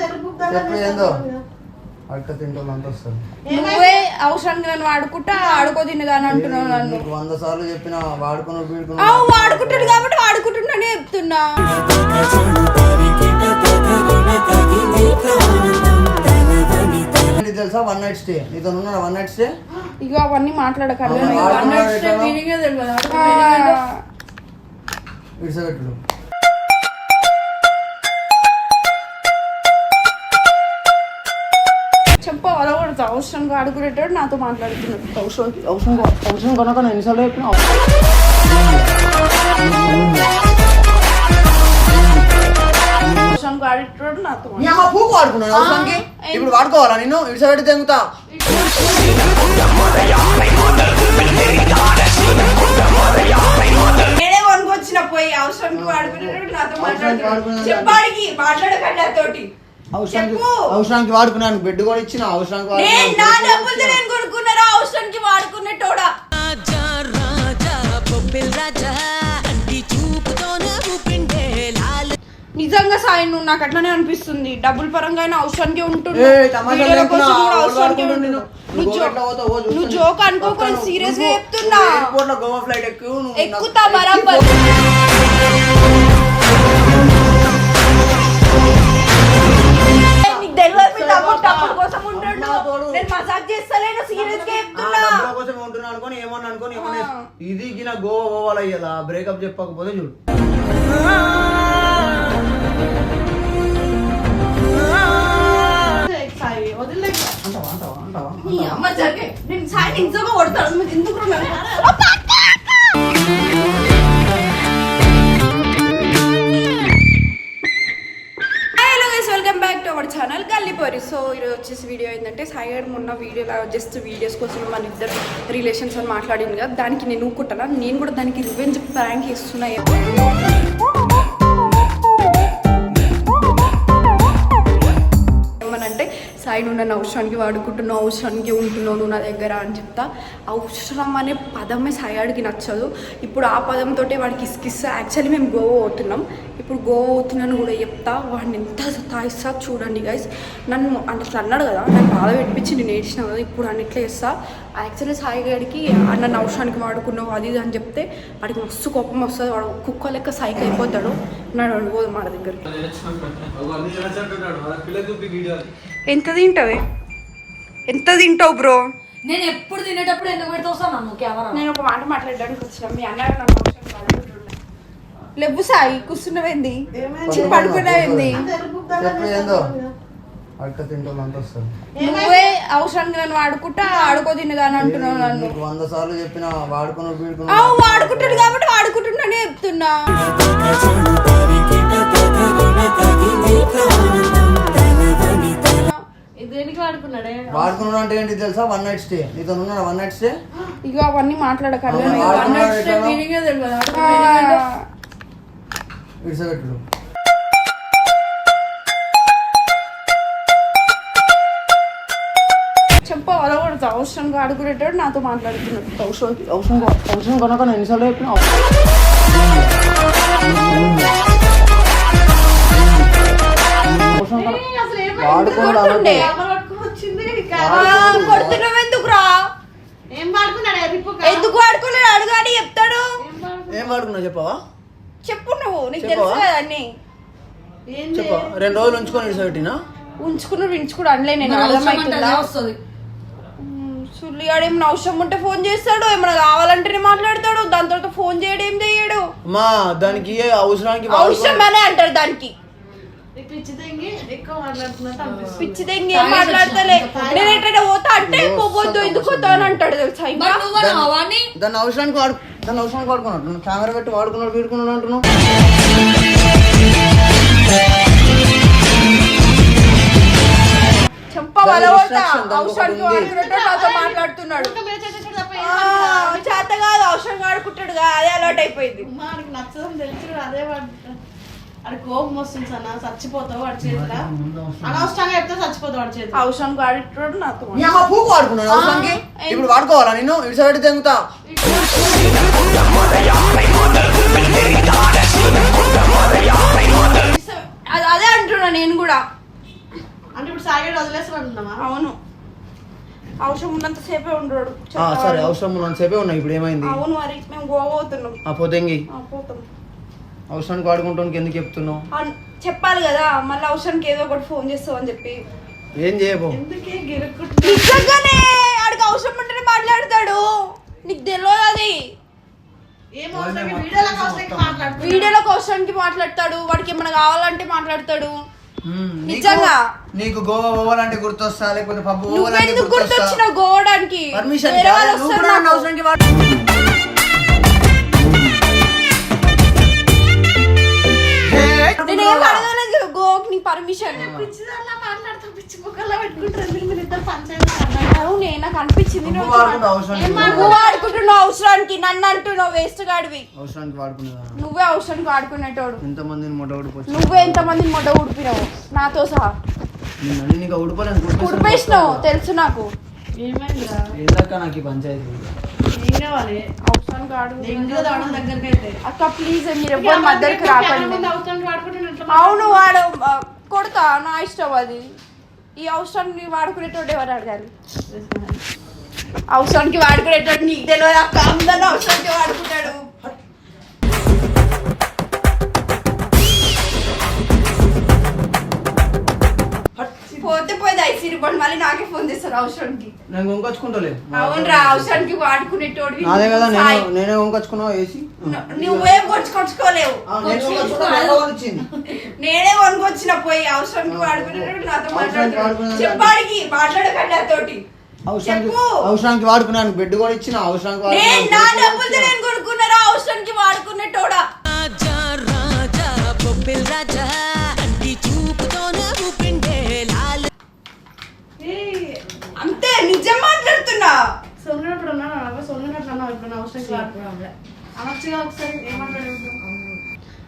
చెప్పు. ఏందో అక్క తింటాం అంత వస్తుంది నువ్వే అవసరానికి నన్ను వాడుకుంటా ఆడుకో తిన్నదాని అంటున్నావు నన్ను. నీకు వంద సార్లు చెప్పిన అవు వీడుకున్న వాడుకుంటాడు కాబట్టి వాడుకుంటున్నానే చెప్తున్నా. నీకు తెలుసా వన్ నైట్ స్టే నీతో ఉన్నాడు వన్ నైట్ స్టే ఇక అవన్నీ మాట్లాడకండి అవునా? చెప్ప అలవడతా అవసరానికి ఆడుకునేటోడు నాతో మాట్లాడుతున్నాడు. అవసరం అవసరం అవసరం కొనక నేను ఎన్నిసార్లు చెప్పిన? అవసరానికి ఆడేటోడు నాతో అమ్మ పూకు వాడుకున్నాను అవసరానికి ఆ, ఇప్పుడు వాడుకోవాలా నేను ఇడిసెట్టి తెంగుతా నేనే పోయి అవసరానికి వాడుకునేటోడు నాతో మాట్లాడుతున్నాడు. చెప్పాడికి మాట్లాడకండి నాతోటి. అవసరానికి. అవసరానికి వాడుకున్నాను. బెడ్ కూడా ఇచ్చిన అవసరానికి కొనుక్కున్నారా? అవసరానికి లాల్. నిజంగా సాయి నువ్వు నాకు అట్లనే అనిపిస్తుంది. డబ్బుల పరంగా అయినా అవసరానికి ఉంటుండు ఏయ్, తమాషా వీడియోల లేకున్నా, కోసం కూడా ఎవరు అవసరానికి తెలియదు మీ తమ్ముడు డబ్బుల కోసం ఉంటాడు. నేను మజాక్ చేస్తలేను సీరియస్గా చెప్తున్నా. డబ్బుల కోసం ఉంటున్నా అనుకోని ఏమన్నా అనుకోని ఏమన్నా. ఇది గిన గోవా పోవాలి అయ్యాలా బ్రేకప్ చెప్పకపోతే చూడు. అంటావా అంటావా అంటావా నీ అమ్మ జరిగే నేను సాయి నిజంగా కొడతాను. ఎందుకు ఛానల్ గల్లిపోరి సో ఈరోజు వచ్చేసి వీడియో ఏంటంటే సైడ్ మొన్న వీడియోలో జస్ట్ వీడియోస్ కోసం మన ఇద్దరు రిలేషన్స్ అని మాట్లాడింది కదా దానికి నేను ఊరుకుంటాను? నేను కూడా దానికి రివెంజ్ ప్రాంక్ ఇస్తున్నాయి సాయి నన్ను అవసరానికి వాడుకుంటున్నావు అవసరానికి ఉంటున్నావు నువ్వు నా దగ్గర అని చెప్తా అవసరం అనే పదమే సయాడికి నచ్చదు ఇప్పుడు ఆ పదంతో వాడికి ఇస్కిస్ యాక్చువల్లీ మేము గోవా పోతున్నాం ఇప్పుడు గోవా పోతున్నాను కూడా చెప్తా వాడిని ఎంత తాయిస్తా చూడండి గైస్ నన్ను అంటే అట్లా అన్నాడు కదా నన్ను బాధ పెట్టించి నేను ఏడ్చిన కదా ఇప్పుడు అన్నిట్లో చేస్తా యాక్చువల్లీ సాయి గారికి "ఆ, నన్ను అవసరానికి వాడుకున్నావు అది ఇది అని చెప్తే వాడికి మస్తు కోపం వస్తుంది వాడు కుక్క లెక్క సైకి అయిపోతాడు నాడు అడుగుదు మా దగ్గరికి ఎంత తింటావే ఎంత తింటావు బ్రో నేను ఎప్పుడు తినేటప్పుడు ఎందుకు పెడతా వస్తాను నన్ను కెమెరా నేను ఒక మాట మాట్లాడడానికి వచ్చిన మీ అన్న నన్ను అవసరం. లేవు సాయి కూర్చున్నవేంది పడుకున్నావేంది నువ్వే అవసరానికి నన్ను వాడుకుంటా ఆడుకో తిన్నదాని అంటున్నావు నన్ను వంద సార్లు చెప్పిన వాడుకున్న వీడుకున్న అవు వాడుకుంటాడు కాబట్టి వాడుకుంటున్నానే చెప్తున్నా దేనికి వాడుకున్నాడే? వాడుకున్నాడు అంటే ఏంటి తెలుసా? వన్ నైట్ స్టే నీతో ఉన్నాడు? వన్ నైట్ స్టే ఇక అవన్నీ మాట్లాడకండి? మీనింగే తెలియదు. ఆ, విడిసెట్టుడు చెప్ప అలవడతా అవసరంగా ఆడుకునేటోడు నాతో మాట్లాడుతున్నాడు. అవసరం అవసరం అవసరం కొనక నేను ఎన్నిసార్లు చెప్పిన ఆ, కొడుతున్నావు ఎందుకురా? ఏం వాడుకున్నాడే? రిప్పు ఎందుకు వాడుకోలేడు అడుగాడి చెప్తాడు. ఏం వాడుకున్నావు చెప్పవా? చెప్పు నువ్వు. నీకు? తెలుసు కదా అన్ని. చెప్పవా రెండు రోజులు ఉంచుకొని విడిసెట్టినా ఉంచుకున్నాడు వించుకుడు అనలే నేను అర్థమవుతుందా వస్తుంది. సుల్లిగాడు ఏమైనా అవసరం ఉంటే ఫోన్ చేస్తాడు. ఏమైనా కావాలంటేనే మాట్లాడతాడు. దాని తర్వాత ఫోన్ చేయడం ఏం చేయడు? అమ్మా దానికి అవసరానికి అవసరం అనే అంటారు దానికి. పిచ్చి తెంగి ఎక్కువ మాట్లాడుతున్నట్టు అనిపిస్తుంది పిచ్చిది ఇంకేం మాట్లాడతలే? నేను ఎట్లా పోతా అంటే పోవద్దు ఎందుకు పోతా అని అంటాడు తెలుసా ఇంకా? దాన్ని అవసరానికి వాడు దాన్ని అవసరానికి వాడుకున్నాడు. నువ్వు కెమెరా పెట్టి వాడుకున్నాడు వీడుకున్నాడు అంటున్నావు. చెంప దాని అవసరానికి. వాడుకున్నట్టు నాతో మాట్లాడుతున్నాడు. చేత కాదు అవసరం వాడుకుంటాడు అదే అలవాటు అయిపోయింది వాడికి నచ్చదని తెలిసి అదే వాడి కోపం వస్తుంది సన్న చచ్చిపోతావు వాడి చేతిలో. అనవసరంగా చెప్తే చచ్చిపోతావు వాడి చేతిలో. అవసరం వాడుకుంటాడు నాతో నీ అమ్మ పూకు వాడుకున్నాను అవసరానికి ఇప్పుడు వాడుకోవాలా నేను ఇడిసెట్టి తెంగుతా. అది అదే అంటున్నా నేను కూడా. అంటే ఇప్పుడు సాగేడు వదిలేస్తాను అంటున్నావా అవును. అవసరం ఉన్నంత సేపే ఉండడు ఆ, సరే అవసరం ఉన్నంతసేపే ఉన్నాయి ఇప్పుడు ఏమైంది? అవును మరి మేము గోవా పోతేంగి ఆ, పోతాం. అవసరానికి వాడుకుంటానికి ఎందుకు చెప్తున్నావు? చెప్పాలి కదా మళ్ళీ అవసరానికి ఏదో ఒకటి ఫోన్ చేస్తావు అని చెప్పి. ఏం చేయబో? ఎందుకే గిరుక్కుంటున్నా నిజంగానే ఆడికి అవసరం ఉంటేనే మాట్లాడతాడు. నీకు తెలియదు అది. వీడియోలకు అవసరానికి మాట్లాడతాడు. వాడికి ఏమైనా కావాలంటే మాట్లాడతాడు. నిజంగా? నీకు గోవా పోవాలంటే గుర్తొస్తా లేకపోతే పబ్బు గుర్తొచ్చినావు గోవడానికి? పర్మిషన్ పంచాయతీ అన్నారు. అవునే నాకు అనిపించింది వాడుకుంటున్నావు అవసరానికి నన్ను అంటున్నావు వేస్ట్ గాడివి. నువ్వే అవసరానికి వాడుకునేటోడు. నువ్వే ఎంతమంది మొట్ట ఉడిపినావు నాతో సహా. ఉడిపేసినావు తెలుసు నాకు. ఏందాక నాకు ఈ పంచాయతీ? అక్క ప్లీజ్ మీరు ఎవ్వరు మధ్యకి రాకండి. అవును వాడు కొడతా నా ఇష్టం అది. ఈ అవసరానికి వాడుకునేటోడు ఎవరు అడగాలి? అవసరానికి వాడుకునేటోడు నీకు తెలియదు అక్క అందరిని అవసరానికి వాడుకుంటాడు. బండి మళ్ళీ నాకే ఫోన్ చేస్తారు అవసరానికి. నేను కొనుకొచ్చుకుంటలే. అవునరా అవసరానికి వాడుకునేటోడు నాదే కదా నేను నేనే కొనుకొచ్చుకున్నావు వేసి నువ్వేం కొట్టుకొచ్చుకోలేవు ఆ, నేను కొనుకొచ్చిన పోయి అవసరానికి వాడుకునేటోడు నాతో మాట్లాడుతున్నాడు. చెప్పాడికి మాట్లాడకండి నాతోటి అవసరానికి. అవసరానికి వాడుకున్నాను బెడ్ కూడా ఇచ్చిన అవసరానికి నా. డబ్బులతో నేను కొనుక్కున్నారా? అవసరానికి వాడుకునేటోడా? సొంగినప్పుడు ఉన్నాను? సొంగినట్లు అన్నావు ఇప్పుడు నా అవసరం అనొచ్చుగా ఒకసారి ఏమంటాడు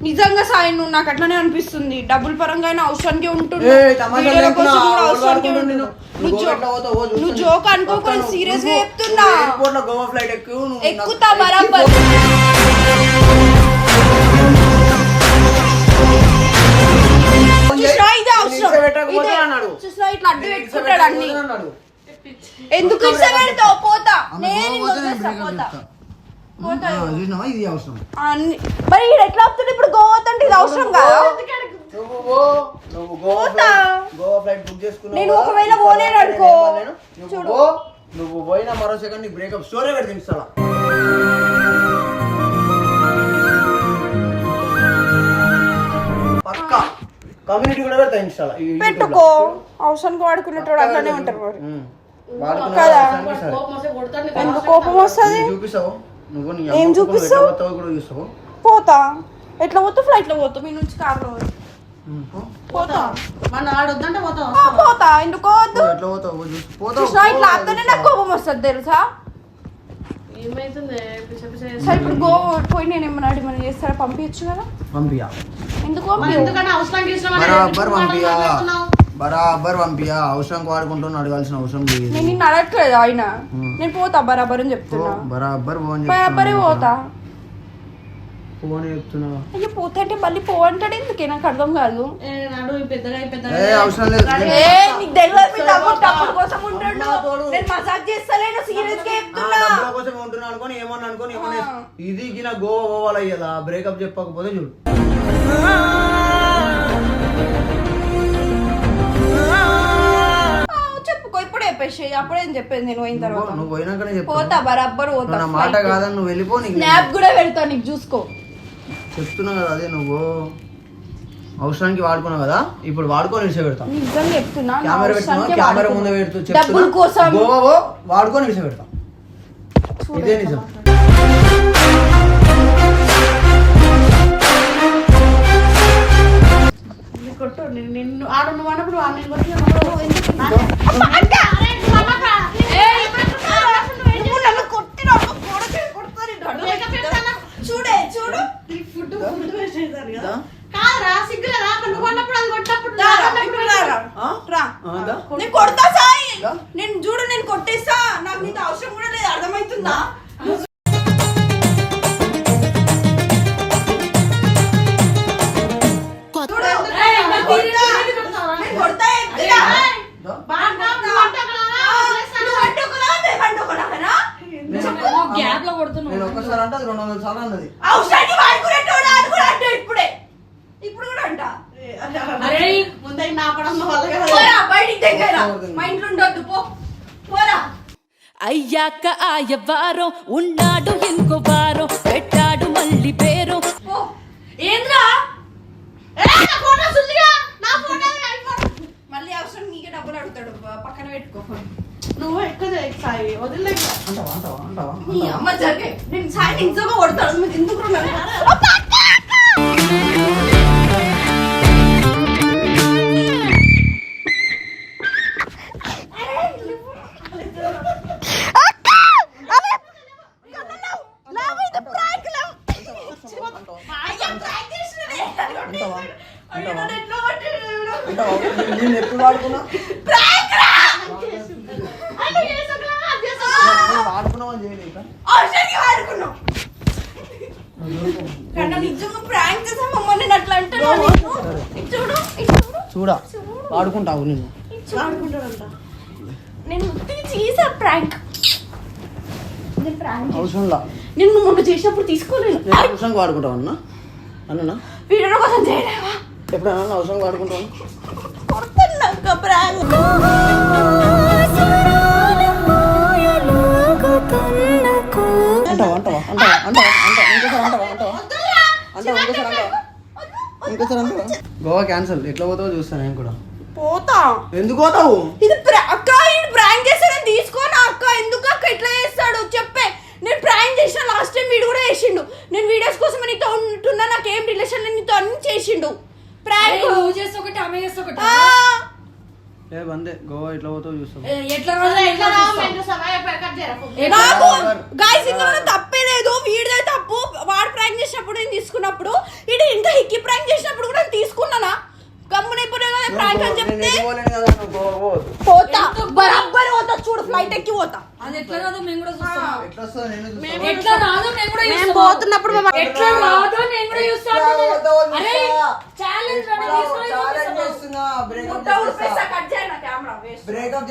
నిజంగా సాయి నువ్వు నాకు అట్లనే అనిపిస్తుంది. డబ్బుల పరంగా అయినా అవసరానికి వీడియోల కోసం కూడా. నిన్ను? నువ్వు జో- జోక్ వస్తాను. సీరియస్గా చెప్తున్నా నువ్వు ఎయిర్పోర్ట్లో గోవా ఫ్లైట్ ఎక్కువ నువ్వు ఎక్కుతా బరాబర్. చూసినా ఇదే అవసరం. ఇదే. చూసినా ఇట్లా అడ్డు పెట్టుకుంటాడు అన్ని. ఎందుకు ఇట్లా పెడతావు పోతా నేను వదిలేస్తా, పోతా. పోతా. చూసినావా? ఇది అవసరం అన్ని మరి ఈడు ఎట్లా అవుతుంది ఇప్పుడు గోవా అంటే ఇది అవసరం కదా నువ్వు పో, నువ్వు గోవా పోతా. ఫ్లైట్- గోవా ఫ్లైట్ బుక్ చేసుకున్నావు నేను కదా? ఒకవేళ ఇప్పుడు పోలేను అనుకో. నేను ఏమనలేను. నువ్వు చూడు. పో, నువ్వు పోయిన మరో సెకండ్ నీకు బ్రేకప్ స్టోరీ పెడితే ఇస్తాడా పక్క కమ్యూనిటీ కూడా పెడతా ఇన్స్టాలా. పెట్టుకో అవసరానికి వాడుకునేటోడు అట్లానే ఉంటారు మరి కదా. ఎందుకు కోపం వస్తుంది? ఏం చూపిస్తావు? ఎట్లా పోతావో కూడా చూస్తావు పోతా. ఎట్లా పోతా? ఫ్లైట్లో పోతా. మీ నుంచి కార్లో ఉమ్, పో. పోతా. పోతాం. ఎందుకు పోతావు? పోతావు ఇట్లా అత్తనే. నాకు కోపం వస్తుంది తెలుసా? సరే ఇప్పుడు పోయి నేను ఏమన్నా చేస్తారా? పంపించచ్చు కదా? పంపియా. ఎందుకు అవసరం బరాబర్ పంపియా అవసరం వాడుకుంటూ అడగాల్సిన అవసరం లేదు. నేను నిన్ను అడగట్లేదు ఆయన. నేను పోతా బరాబర్ అని చెప్తున్నా. బరాబర్ పోని బరాబరే పోతా. పోని చెప్తున్నా. అయ్యో పోతే అంటే మళ్ళీ పో అంటాడు ఎందుకే? నాకు అర్థం కాదు. నాడు ఈ పెద్దగా ఈ పెద్దగా. ఏ అవసరం లేదు. ఏ నీకు తెలియదు మీ తమ్ముడు తప్పుడు కోసం ఉంటాడు నేను మసాజ్ చేస్తలేను సీరియస్గా చెప్తున్నా. డబ్బుల కోసం ఉంటున్నా అనుకోని ఏమన్నా అనుకోని ఏమన్నా ఇది గిన గోవా పోవాలి అయ్యదా బ్రేకప్ చెప్పకపోతే చూడు. చెప్పేసి అప్పుడేం చెప్పేది నేను పోయిన తర్వాత. నువ్వు పోయినాకనే చెప్పు. పోతా బరాబర్ పోతా నా మాట కాదని నువ్వు వెళ్ళిపో నీకు స్నాప్ కూడా పెడతా నీకు చూసుకో. చెప్తున్నా కదా అదే నువ్వు. అవసరానికి వాడుకున్నావు కదా ఇప్పుడు వాడుకొని విడిచి పెడతాం. నిజం చెప్తున్నా కెమెరా పెట్టుకున్నా కెమెరా. ముందు పెడుతూ డబ్బుల కోసం గోవా వాడుకొని విడిచి పెడతాం. ఇదే నిజం. నీ కొట్టు నిన్ను- నిన్ను ఆడ నువ్వు అన్నప్పుడు ఆడ నేను కొట్టి మా ఇంట్లో ఉండొద్దు పో. పోరా. అయ్యాక ఆయవారం ఉన్నాడు ఇంకో వారం పెట్టాడు మళ్ళీ పేరు. పో. ఏంద్రా? మళ్ళీ అవసరం నీకే డబ్బులు అడుగుతాడు పక్కన పెట్టుకో ఫోన్. నువ్వు ఎక్కువ సాయి వదిలేదు అంటావా అంటావా అంటావా నీ అమ్మ జరిగే నేను సాయం నిజంగా కొడతాడు ఎందుకు నేను నీకు. ఇటు చూడు ఇటు చూడు. చూడా. వాడుకుంటావు నేను నేను చేసా ప్రాంక్ నేను ప్రాంక్ అవసరంలా. నేను మొన్న చేసినప్పుడు అవసరంగా వాడుకుంటావు అన్న. అన్ననా? వీడియో కోసం చేయలేవా? ఎప్పుడైనా అవసరంగా వాడుకుంటాను అంటావా అంటావా అంటావా అంటావా అంటావా ఇంకోసారి అంటావా అంటావా? అంటావా ఇంకోసారి అంటావా? ఇంకోసారి అంటావా? గోవా క్యాన్సల్ ఎట్లా పోతావో చూస్తాను నేను కూడా. పోతా. ఎందుకు పోతావు? ఇది అక్క ఇది ప్రాంక్ చేస్తాడని తీసుకోనా అక్క? ఎందుకు అక్క ఇట్లా చేస్తాడు? చెప్పే. నేను ప్రాంక్ చేసిన లాస్ట్ టైం వీడు కూడా చేసిండు. నేను వీడియోస్ కోసం నీతో ఉంటున్నా నాకు ఏం రిలేషన్ నీతో అన్ని చేసిండు. ప్రాంక్ నువ్వు చేస్తే ఒకటి ఆమె చేస్తే ఒకటి. ఆ, ఏ బందే గోవా ఎట్లా పోతావో చూస్తాం. ఏ, ఎట్లా రాదు ఎట్లా చూస్తావు? నాకు గాయస్ ఇందులో తప్పే లేదు వీడిదే తప్పు. వాడు ప్రాంక్ చేసినప్పుడు నేను తీసుకున్నప్పుడు ఇది ఇంకా హిక్కి ప్రాంక్ చేసినప్పుడు కూడా నేను తీసుకున్నానా? గమ్మునైపోయినా కదా ప్రాంక్ అని చెప్తే? పోతా. బరాబర్ పోతా చూడు ఫ్లైట్ ఎక్కి పోతా. అది ఎట్లా రాదు మేము కూడా చూస్తాం. ఎట్లా రాదు మేము కూడా మేము. పోతున్నప్పుడు ఎట్లా రాదు నేను కూడా చూస్తాను అరే. ఛాలెంజ్ చేస్తున్నా బ్రేకప్ బ్రేకప్